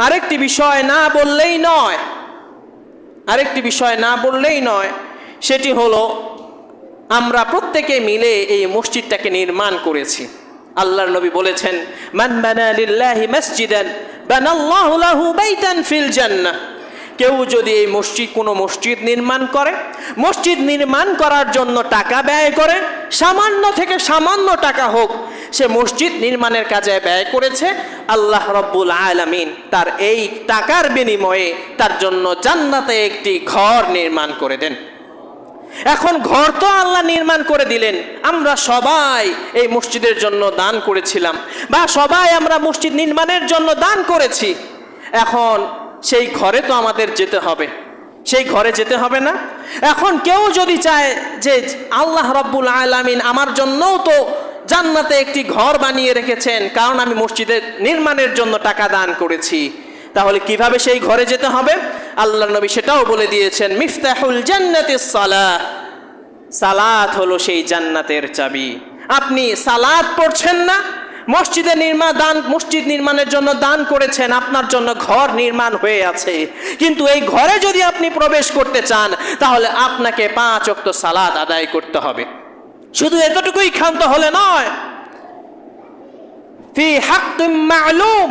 আরেকটি বিষয় না বললেই নয়। আরেকটি বিষয় না বললেই নয়, সেটি হলো আমরা প্রত্যেকে মিলে এই মসজিদটাকে নির্মাণ করেছি। আল্লাহর নবী বলেছেন, মান বানা লিল্লাহি মসজিদান, বানাল্লাহু লাহু বাইতান ফিল জান্নাহ। কেউ যদি এই মসজিদ, কোনো মসজিদ নির্মাণ করে, মসজিদ নির্মাণ করার জন্য টাকা ব্যয় করে সামান্য থেকে সামান্য টাকা হোক, সে মসজিদ নির্মাণের কাজে ব্যয় করেছে আল্লাহ রব্বুল আলামিন। তার এই টাকার বিনিময়ে তার জন্য জান্নাতে একটি ঘর নির্মাণ করে দেন। এখন ঘর তো আল্লাহ নির্মাণ করে দিলেন। আমরা সবাই এই মসজিদের জন্য দান করেছিলাম বা সবাই আমরা মসজিদ নির্মাণের জন্য দান করেছি। এখন সেই ঘরে তো আমাদের যেতে হবে। সেই ঘরে যেতে হবে না। এখন কেউ যদি চায় যে আল্লাহ রব্বুল আলামিন আমার জন্যও তো জান্নাতে একটি ঘর বানিয়ে রেখেছেন, কারণ আমি মসজিদের নির্মাণের জন্য টাকা দান করেছি। তাহলে কীভাবে সেই ঘরে যেতে হবে? আল্লাহ নবী সেটাও বলে দিয়েছেন, মিফতাহুল জান্নাতের সালাহ সালাত হলো সেই জান্নাতের চাবি। আপনি সালাত পড়ছেন না মসজিদে নির্মাণ, দান, মসজিদ নির্মাণের জন্য দান করেছেন, আপনার জন্য ঘর নির্মাণ হয়ে আছে। কিন্তু এই ঘরে যদি আপনি প্রবেশ করতে চান, তাহলে আপনাকে পাঁচ অক্ত সালাদ আদায় করতে হবে। শুধু এতটুকুই ক্ষান্ত হলে নয়। ফি হাক্তুম মা'লুম।